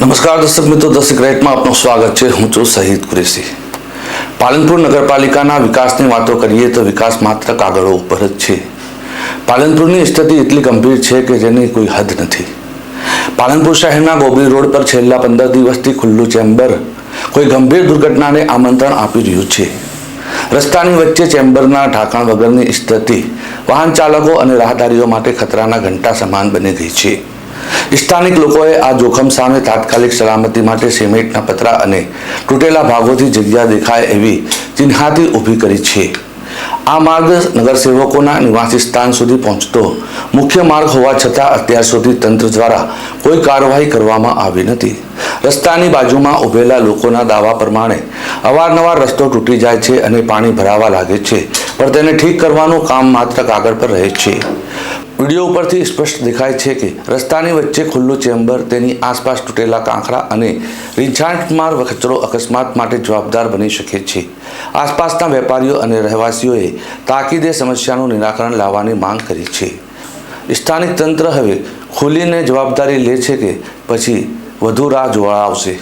નમસ્કાર દર્શક મિત્રો દર્શક રાઈટમાં આપનું સ્વાગત છે. હું છું શહીદ કુરેશી. પાલનપુર નગરપાલિકાના વિકાસની વાતો કરીએ તો વિકાસ માત્ર કાગળો ઉપર જ છે. પાલનપુરની સ્થિતિ એટલી ગંભીર છે કે જેની કોઈ હદ નથી. પાલનપુર શહેરના ગોબરી રોડ પર છેલ્લા પંદર દિવસથી ખુલ્લું ચેમ્બર કોઈ ગંભીર દુર્ઘટનાને આમંત્રણ આપી રહ્યું છે. રસ્તાની વચ્ચે ચેમ્બરના ઢાંકણ વગરની સ્થિતિ વાહન ચાલકો અને રાહદારીઓ માટે ખતરાના ઘંટા સમાન બની ગઈ છે. સ્થાનિક લોકોએ આ જોખમ સામે તાત્કાલિક સલામતી માટે સિમેન્ટના પતરા અને તૂટેલા ભાગોથી જગ્યા દેખાય એવી ચિહ્નાતી ઊભી કરી છે. આ માર્ગ નગરસેવકોના નિવાસી સ્થાન સુધી પહોંચતો મુખ્ય માર્ગ હોવા છતાં અત્યાર સુધી તંત્ર દ્વારા કોઈ કાર્યવાહી કરવામાં આવી નથી. રસ્તાની બાજુમાં ઊભેલા લોકોના દાવા પ્રમાણે અવારનવાર રસ્તો તૂટી જાય છે અને પાણી ભરાવા લાગે છે, પણ તેને ઠીક કરવાનું કામ માત્ર કાગળ પર રહે છે. વીડિયો ઉપરથી સ્પષ્ટ દેખાય છે કે રસ્તાની વચ્ચે ખુલ્લું ચેમ્બર, તેની આસપાસ તૂટેલા કાંકરા અને રીંછાણમાર કચરો અકસ્માત માટે જવાબદાર બની શકે છે. આસપાસના વેપારીઓ અને રહેવાસીઓએ તાકીદે સમસ્યાનું નિરાકરણ લાવવાની માંગ કરી છે. સ્થાનિક તંત્ર હવે ખુલીને જવાબદારી લે છે કે પછી વધુ રાહ જોવા આવશે.